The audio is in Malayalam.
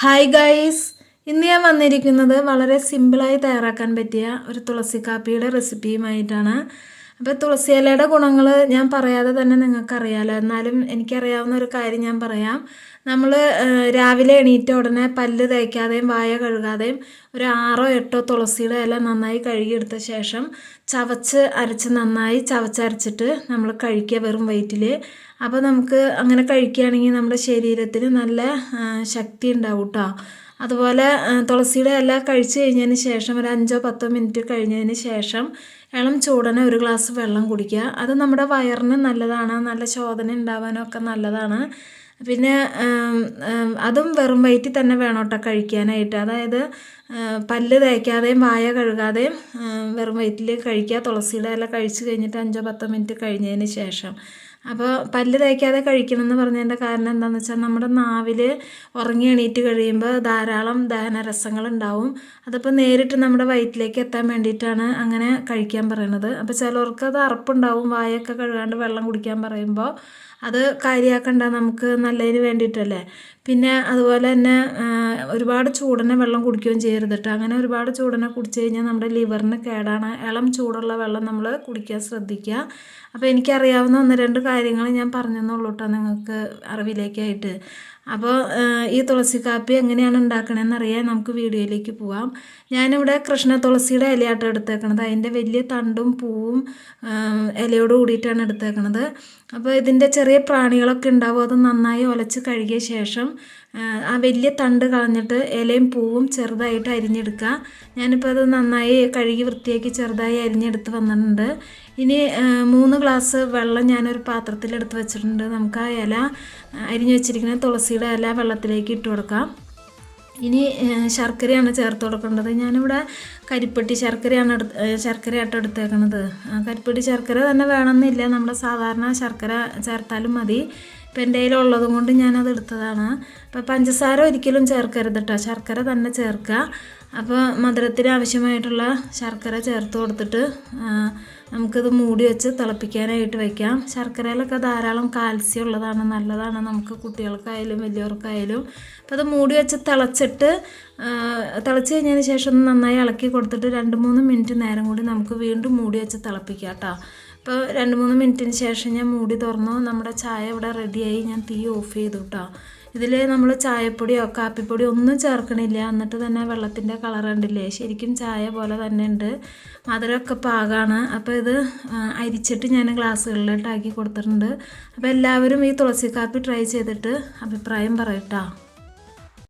ഹായ് ഗൈസ് ഇന്ന് ഞാൻ വന്നിരിക്കുന്നത് വളരെ സിമ്പിളായി തയ്യാറാക്കാൻ പറ്റിയ ഒരു തുളസി കാപ്പിയുടെ റെസിപ്പിയുമായിട്ടാണ് അപ്പോൾ തുളസി ഇലയുടെ ഗുണങ്ങൾ ഞാൻ പറയാതെ തന്നെ നിങ്ങൾക്കറിയാലോ. എന്നാലും എനിക്കറിയാവുന്ന ഒരു കാര്യം ഞാൻ പറയാം. നമ്മൾ രാവിലെ എണീറ്റ ഉടനെ പല്ല് തേക്കാതെയും വായ കഴുകാതെയും ഒരു ആറോ എട്ടോ തുളസിയുടെ ഇല നന്നായി കഴുകിയെടുത്ത ശേഷം ചവച്ച് അരച്ച് നന്നായി ചവച്ചരച്ചിട്ട് നമ്മൾ കഴിക്കുക വെറും വയറ്റിൽ അപ്പോൾ നമുക്ക് അങ്ങനെ കഴിക്കുകയാണെങ്കിൽ നമ്മുടെ ശരീരത്തിന് നല്ല ശക്തി ഉണ്ടാവും കേട്ടോ അതുപോലെ തുളസിയുടെ ഇല കഴിച്ചു കഴിഞ്ഞതിന് ശേഷം ഒരു അഞ്ചോ പത്തോ മിനിറ്റ് കഴിഞ്ഞതിന് ശേഷം ഇളം ചൂടനെ ഒരു ഗ്ലാസ് വെള്ളം കുടിക്കുക. അത് നമ്മുടെ വയറിന് നല്ലതാണ് നല്ല ശോധന ഉണ്ടാവാനൊക്കെ നല്ലതാണ്. പിന്നെ അതും വെറും വയറ്റിൽ തന്നെ വേണം കേട്ടോ കഴിക്കാനായിട്ട്. അതായത് പല്ല് തേക്കാതെയും വായ കഴുകാതെയും വെറും വയറ്റിൽ കഴിക്കുക. തുളസിയുടെ ഇല കഴിച്ച് കഴിഞ്ഞിട്ട് അഞ്ചോ പത്തോ മിനിറ്റ് കഴിഞ്ഞതിന് ശേഷം. അപ്പോൾ പല്ല് തേക്കാതെ കഴിക്കണം എന്ന് പറഞ്ഞതിന്റെ കാരണം എന്താണെന്ന് വെച്ചാൽ നമ്മുടെ നാവിൽ ഉറങ്ങി എണീറ്റ് കഴിയുമ്പോൾ ധാരാളം ദഹനരസങ്ങൾ ഉണ്ടാവും. അതിപ്പോൾ നേരിട്ട് നമ്മുടെ വയറ്റിലേക്ക് എത്താൻ വേണ്ടിയിട്ടാണ് അങ്ങനെ കഴിക്കാൻ പറയണത് അപ്പോൾ ചിലർക്ക് അത് അറപ്പുണ്ടാവും വായൊക്കെ കഴുകാണ്ട് വെള്ളം കുടിക്കാൻ പറയുമ്പോൾ അത് കാര്യമാക്കണ്ട നമുക്ക് നല്ലതിന് വേണ്ടിയിട്ടല്ലേ പിന്നെ അതുപോലെ തന്നെ ഒരുപാട് ചൂടനെ വെള്ളം കുടിക്കുകയും ചെയ്യരുത് കേട്ടോ അങ്ങനെ ഒരുപാട് ചൂടനെ കുടിച്ച് കഴിഞ്ഞാൽ നമ്മുടെ ലിവറിന് കേടാണ്. ഇളം ചൂടുള്ള വെള്ളം നമ്മൾ കുടിക്കാൻ ശ്രദ്ധിക്കുക. അപ്പോൾ എനിക്കറിയാവുന്ന ഒന്ന് രണ്ട് കാര്യങ്ങൾ ഞാൻ പറഞ്ഞെന്നുള്ളൂ കേട്ടോ നിങ്ങൾക്ക് അറിവിലേക്കായിട്ട്. അപ്പോൾ ഈ തുളസി കാപ്പി എങ്ങനെയാണ് ഉണ്ടാക്കണമെന്ന് അറിയാൻ നമുക്ക് വീഡിയോയിലേക്ക് പോവാം. ഞാനിവിടെ കൃഷ്ണ തുളസിയുടെ ഇലയാട്ടം എടുത്തേക്കണത്. അതിന്റെ വലിയ തണ്ടും പൂവും ഇലയോട് കൂടിയിട്ടാണ് എടുത്തേക്കണത്. അപ്പോൾ ഇതിന്റെ ചെറിയ പ്രാണികളൊക്കെ ഉണ്ടാവും. അത് നന്നായി ഒലച്ച് കഴുകിയ ശേഷം ആ വലിയ തണ്ട് കളഞ്ഞിട്ട് ഇലയും പൂവും ചെറുതായിട്ട് അരിഞ്ഞെടുക്കുക. ഞാനിപ്പോൾ അത് നന്നായി കഴുകി വൃത്തിയാക്കി ചെറുതായി അരിഞ്ഞെടുത്ത് വന്നിട്ടുണ്ട്. ഇനി മൂന്ന് ഗ്ലാസ് വെള്ളം ഞാനൊരു പാത്രത്തിലെടുത്ത് വെച്ചിട്ടുണ്ട്. നമുക്ക് ആ ഇല അരിഞ്ഞു വെച്ചിരിക്കുന്ന തുളസിയുടെ ഇല വെള്ളത്തിലേക്ക് ഇട്ട് കൊടുക്കാം. ഇനി ശർക്കരയാണ് ചേർത്ത് കൊടുക്കേണ്ടത്. ഞാനിവിടെ കരിപ്പെട്ടി ശർക്കരയാണ് എടുത്ത് ശർക്കരയായിട്ട് എടുത്തേക്കണത്. കരിപ്പെട്ടി ശർക്കര തന്നെ വേണമെന്നില്ല. നമ്മുടെ സാധാരണ ശർക്കര ചേർത്താലും മതി. ഇപ്പം എന്റെ കയ്യിലുള്ളത് കൊണ്ട് ഞാനത് എടുത്തതാണ് അപ്പോൾ പഞ്ചസാര ഒരിക്കലും ചേർക്കരുത് കേട്ടോ ശർക്കര തന്നെ ചേർക്കുക. അപ്പോൾ മധുരത്തിന് ആവശ്യമായിട്ടുള്ള ശർക്കര ചേർത്ത് കൊടുത്തിട്ട് നമുക്കിത് മൂടി വെച്ച് തിളപ്പിക്കാനായിട്ട് വയ്ക്കാം ശർക്കരയിലൊക്കെ ധാരാളം കാൽസ്യം ഉള്ളതാണ് നല്ലതാണ് നമുക്ക് കുട്ടികൾക്കായാലും വലിയവർക്കായാലും. അപ്പോൾ അത് മൂടി വെച്ച് തിളച്ചിട്ട് തിളച്ച് കഴിഞ്ഞതിന് ശേഷം നന്നായി ഇളക്കി കൊടുത്തിട്ട് രണ്ട് മൂന്ന് മിനിറ്റ് നേരം കൂടി നമുക്ക് വീണ്ടും മൂടി വെച്ച് തിളപ്പിക്കാം കേട്ടോ. അപ്പോൾ രണ്ട് മൂന്ന് മിനിറ്റിന് ശേഷം ഞാൻ മൂടി തുറന്നു. നമ്മുടെ ചായ ഇവിടെ റെഡിയായി. ഞാൻ തീ ഓഫ് ചെയ്തു കേട്ടോ ഇതിൽ നമ്മൾ ചായപ്പൊടിയോ കാപ്പിപ്പൊടിയോ ഒന്നും ചേർക്കണില്ല. എന്നിട്ട് തന്നെ വെള്ളത്തിന്റെ കളർ ഉണ്ടില്ലേ ശരിക്കും ചായ പോലെ തന്നെ ഉണ്ട്. മധുരമൊക്കെ പാകമാണ് അപ്പോൾ ഇത് അരിച്ചിട്ട് ഞാൻ ഗ്ലാസ്സുകളിലോട്ടാക്കി കൊടുത്തിട്ടുണ്ട്. അപ്പോൾ എല്ലാവരും ഈ തുളസി കാപ്പി ട്രൈ ചെയ്തിട്ട് അഭിപ്രായം പറയട്ടോ